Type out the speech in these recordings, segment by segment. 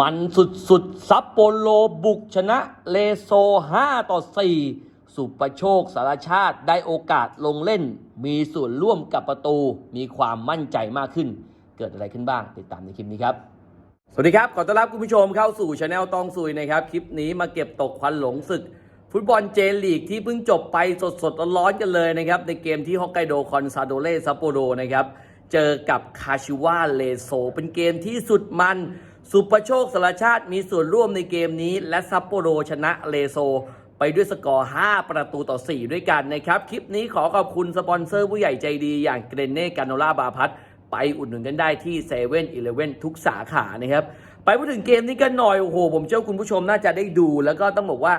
มันสุดๆซัปโปโรบุกชนะเลโซ 5 ต่อ 4 สุประโชคสารชาติได้โอกาสลงเล่น มีส่วนร่วมกับประตู มีความมั่นใจมากขึ้น เกิดอะไรขึ้นบ้าง ติดตามในคลิปนี้ครับ สวัสดีครับ ขอต้อนรับคุณผู้ชมเข้าสู่ช anel ตองซุยนะครับ คลิปนี้มาเก็บตกควันหลงศึก ฟุตบอลเจลีกที่เพิ่งจบไปสดๆร้อนๆกันเลยนะครับ ในเกมที่ฮอกไกโดคอนซาโดเลซัปโปโรนะครับ เจอกับคาชิวาเลโซ เป็นเกมที่สุดมัน สุประโชคสารชาติมีส่วนร่วมในเกมนี้ และซัปโปโรชนะเลโซ ไปด้วยสกอร์ 5 ประตูต่อ 4 ด้วยกันนะครับ คลิปนี้ขอขอบคุณสปอนเซอร์ผู้ใหญ่ใจดีอย่างเกรเน่กาโนล่าบาพัทไปอุดหนุนกันได้ที่เซเว่นอีเลเว่นทุกสาขานะครับ ไปพูดถึงเกมนี้กันหน่อย โอ้โห ผมเชื่อคุณผู้ชมน่าจะได้ดู แล้วก็ต้องบอกว่า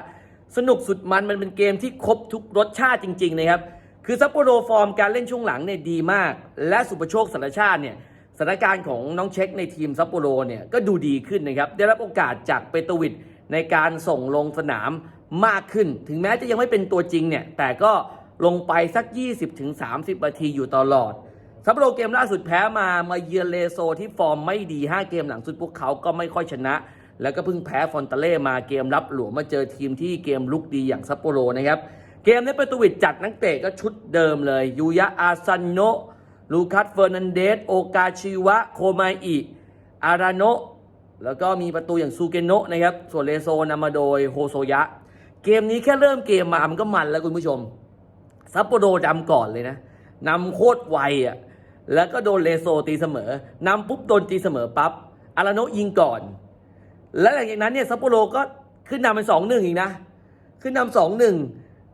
สนุกสุดมันมันเป็นเกมที่ครบทุกรสชาติจริง ๆ นะครับ คือซัปโปโรฟอร์มการเล่นช่วงหลังเนี่ยดีมาก และสุประโชคสารชาติเนี่ย สถานการณ์ของน้องเช็คในทีมซัปโปโรเนี่ยก็ดูดีขึ้นนะครับ ได้รับโอกาสจากเปโตวิดในการส่งลงสนามมากขึ้น ถึงแม้จะยังไม่เป็นตัวจริงเนี่ย แต่ก็ลงไปสัก 20-30นาทีอยู่ตลอดซัปโปโรเกมล่าสุดแพ้มามาเยือนเลโซที่ฟอร์มไม่ดี 5 เกมหลังสุดพวกเขาก็ไม่ค่อยชนะ แล้วก็เพิ่งแพ้ฟอนตาเล่มาเกมรับหลวมมาเจอทีมที่เกมลุกดีอย่างซัปโปโรนะครับเกมนี้เปโตวิดจัดนักเตะก็ชุดเดิมเลยยูยะอาซันโนะ ลูคัสเฟอร์นันเดส โอกาชิวะ โคมาอิอาราโนแล้วก็มีประตูอย่างซูเกโนะนะครับ ส่วนเลโซนำมาโดยโฮโซยะ เกมนี้แค่เริ่มเกมมา มันก็มันแล้วคุณผู้ชม ซัปโปโรดำก่อนเลยนะนำโคตรไวอะ แล้วก็โดนเลโซตีเสมอนำปุ๊บโดนตีเสมอปั๊บอาราโนยิงก่อน และหลังจากนั้นเนี่ยซัปโปโรก็ขึ้นนำเป็นสองหนึ่งอีกนะ ขึ้นนำสองหนึ่ง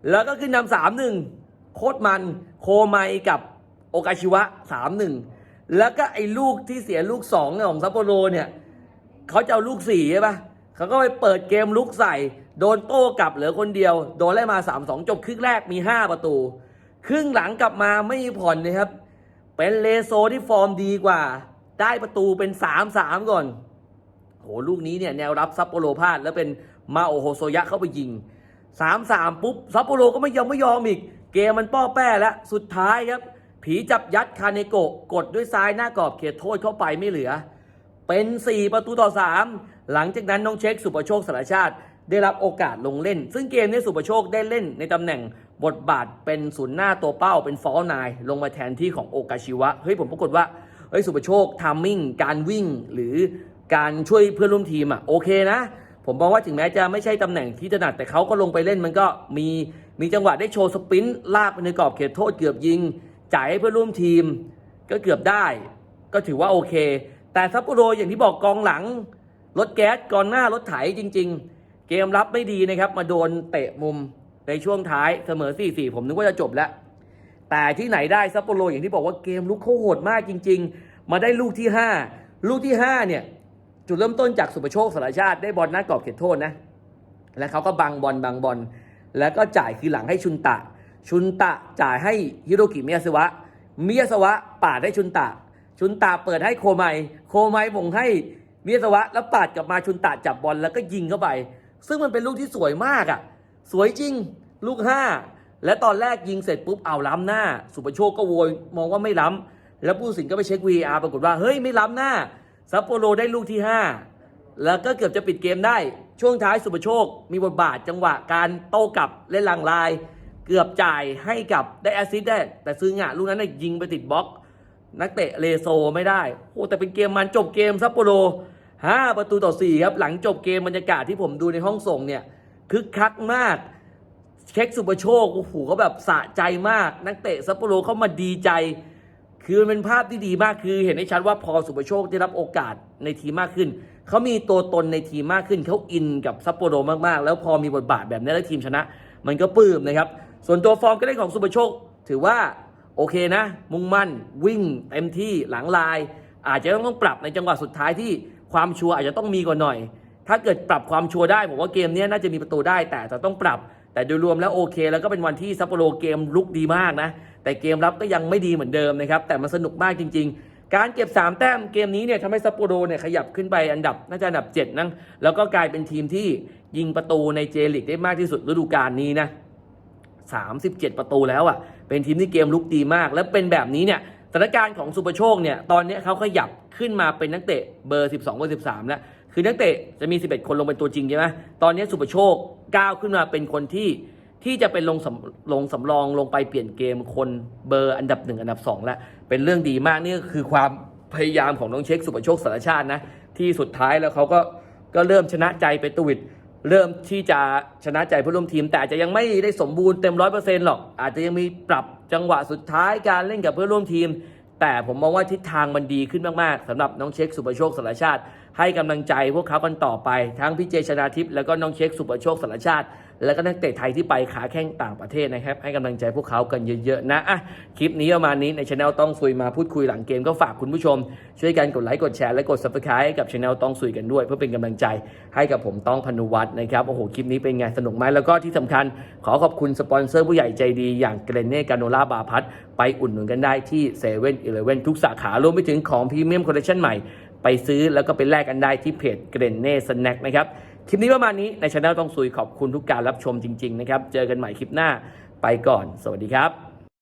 แล้วก็ขึ้นนำสามหนึ่งโคตรมันโคไมกับ โอกาชิวะสามหนึ่งแล้วก็ไอ้ลูกที่เสียลูกสองเนี่ยของซัปโปโรเนี่ยเขาจะเอาลูกสี่ใช่ปะเขาก็ไปเปิดเกมลุกใส่ โดนโต้กลับเหลือคนเดียว โดนไล่มา3-2จบครึ่งแรกมี5ประตู ครึ่งหลังกลับมาไม่มีผ่อนนะครับ เป็นเลโซที่ฟอร์มดีกว่า ได้ประตูเป็น3-3ก่อนโหลูกนี้เนี่ยแนวรับซัปโปโรพลาดแล้วเป็นมาโอโฮโซยะเข้าไปยิง3-3ปุ๊บซัปโปโรก็ไม่ยอมไม่ยอมอีก เกมมันป้อแป้แล้วสุดท้ายครับ ผีจับยัดคาเนโกะกดด้วยซ้ายหน้ากรอบเขตโทษเข้าไปไม่เหลือ เป็น 4 ประตูต่อ 3 หลังจากนั้นน้องเช็คสุประโชคสารชาติ ได้รับโอกาสลงเล่น ซึ่งเกมนี้สุประโชคได้เล่นในตำแหน่งบทบาทเป็นศูนย์หน้าตัวเป้าเป็นฟอลนายลงมาแทนที่ของโอกาชิวะเฮ้ยผมปรากฏว่าเฮ้ยสุประโชคทามมิ่งการวิ่งหรือการช่วยเพื่อนร่วมทีมอะโอเคนะ ผมมองว่าถึงแม้จะไม่ใช่ตำแหน่งที่ถนัดแต่เขาก็ลงไปเล่นมันก็มีมีจังหวะได้โชว์สปินลากไปในกรอบเขตโทษเกือบยิง จ่ายให้เพื่อนร่วมทีม ก็เกือบได้ ก็ถือว่าโอเค แต่ซัปโปโรอย่างที่บอกกองหลังรถแก๊สก่อนหน้ารถไถจริง ๆ เกมรับไม่ดีนะครับ มาโดนเตะมุมในช่วงท้ายเสมอ 4-4 ผมนึกว่าจะจบแล้ว แต่ที่ไหนได้ซัปโปโรอย่างที่บอกว่าเกมลุกเขาโหดมากจริง ๆ มาได้ลูกที่ 5 ลูกที่ 5 เนี่ย จุดเริ่มต้นจากสุประโชคสารชาติได้บอลหน้ากรอบเขตโทษนะ แล้วเขาก็บังบอลบังบอลแล้วก็จ่ายคือหลังให้ชุนตะ ชุนตะจ่ายให้ฮิโรกิมิยาสวะ มิยาสวะปาดให้ชุนตะ ชุนตะเปิดให้โคไมโคไมบ่งให้มิยาสวะ แล้วปาดกลับมาชุนตะจับบอลแล้วก็ยิงเข้าไป ซึ่งมันเป็นลูกที่สวยมากอะ่ะ สวยจริง ลูกห้าและตอนแรกยิงเสร็จปุ๊บเอาล้ำหน้า สุประโชคก็โวยมองว่าไม่ล้ำแล้วผู้สินก็ไปเช็ค VR ปรากฏว่าเฮ้ยไม่ล้ำหน้าซัปโปโรได้ลูกที่ห้าแล้วก็เกือบจะปิดเกมได้ ช่วงท้ายสุประโชค มีบทบาทจังหวะการโต้กลับเล่นหลังลาย เกือบจ่ายให้กับได้แอสซิสได้ แต่ซื้องะลูกนั้นนะยิงไปติดบล็อก นักเตะเลโซไม่ได้โอ้แต่เป็นเกมมันจบเกมซัปโปโร5ประตูต่อ4ครับหลังจบเกมบรรยากาศที่ผมดูในห้องส่งเนี่ยคึกคักมากเช็คสุปโชคโอ้โหเขาแบบสะใจมาก นักเตะซัปโปโรเข้ามาดีใจ คือมันเป็นภาพที่ดีมากคือเห็นได้ชัดว่าพอสุปโชคได้รับโอกาสในทีมมากขึ้น เขามีตัวตนในทีมมากขึ้นเขาอินกับซัปโปโรมากๆ แล้วพอมีบทบาทแบบนี้แล้วทีมชนะ มันก็ปลื้มนะครับ ส่วนตัวฟอร์มก็ได้ของสุประโชค ถือว่าโอเคนะ มุ่งมั่นวิ่งเต็มที่หลังลาย อาจจะต้องปรับในจังหวะสุดท้ายที่ความชัวร์อาจจะต้องมีกว่าหน่อย ถ้าเกิดปรับความชัวร์ได้ผมว่าเกมนี้น่าจะมีประตูได้ แต่จะต้องปรับ แต่โดยรวมแล้วโอเค แล้วก็เป็นวันที่ซัปโปโรเกมลุกดีมากนะ แต่เกมรับก็ยังไม่ดีเหมือนเดิมนะครับแต่มันสนุกมากจริง ๆการเก็บ 3 แต้มเกมนี้เนี่ยทำให้ซัปโปโรเนี่ยขยับขึ้นไปอันดับน่าจะอันดับ 7นะแล้วก็กลายเป็นทีมที่ยิงประตูในเจลิกได้มากที่สุดฤดูกาลนี้นะ 37 ประตูแล้วอะเป็นทีมที่เกมลุกดีมาก แล้วเป็นแบบนี้เนี่ยสถานการณ์ของสุประโชคเนี่ยตอนนี้เขาขยับขึ้นมาเป็นนักเตะเบอร์ 12เบอร์13 แล้ว คือนักเตะจะมี 11 คนลงเป็นตัวจริงใช่ไหมตอนนี้สุประโชคก้าวขึ้นมาเป็นคนที่ที่จะเป็นลงสำลงสำรองลงไปเปลี่ยนเกมคนเบอร์อันดับหนึ่งอันดับสองแล้วเป็นเรื่องดีมากนี่คือความพยายามของน้องเช็คสุประโชคสารชาตินะที่สุดท้ายแล้วเขาก็ก็เริ่มชนะใจไปตวิด เริ่มที่จะชนะใจเพื่อนร่วมทีม แต่อาจจะยังไม่ได้สมบูรณ์เต็มร้อยเปอร์เซ็นต์หรอก อาจจะยังมีปรับจังหวะสุดท้ายการเล่นกับเพื่อนร่วมทีม แต่ผมมองว่าทิศทางมันดีขึ้นมากๆสำหรับน้องเช็คสุประโชคสารชาติ ให้กำลังใจพวกเขากันต่อไป ทั้งพี่เจชนาทิพย์แล้วก็น้องเช็คสุประโชคสารชาติ แล้วก็นักเตะไทยที่ไปขาแข้งต่างประเทศนะครับ ให้กำลังใจพวกเขากันเยอะๆนะอะคลิปนี้ประมาณนี้ในช anel ต้องซุยมาพูดคุยหลังเกมก็ฝากคุณผู้ชม ช่วยกันกดไลค์กดแชร์และกด subscribe ให้กับช anel ต้องซุยกันด้วย เพื่อเป็นกำลังใจให้กับผมต้องพนุวัฒน์นะครับโอ้โหคลิปนี้เป็นไงสนุกไหมแล้วก็ที่สำคัญขอขอบคุณสปอนเซอร์ผู้ใหญ่ใจดีอย่างเกรเน่กาโนล่าบาพัทไปอุดหนุนกันได้ที่เซเว่นอีเลเว่นทุกสาขารวมไปถึงของพรีเมียมคอลเลคชันใหม่ ไปซื้อแล้วก็ไปแลกกันได้ที่เพจเกรนเน่สแน็คนะครับคลิปนี้ประมาณนี้ในช anel ต้องซุยขอบคุณทุกการรับชมจริง ๆ นะครับ เจอกันใหม่คลิปหน้าไปก่อน สวัสดีครับ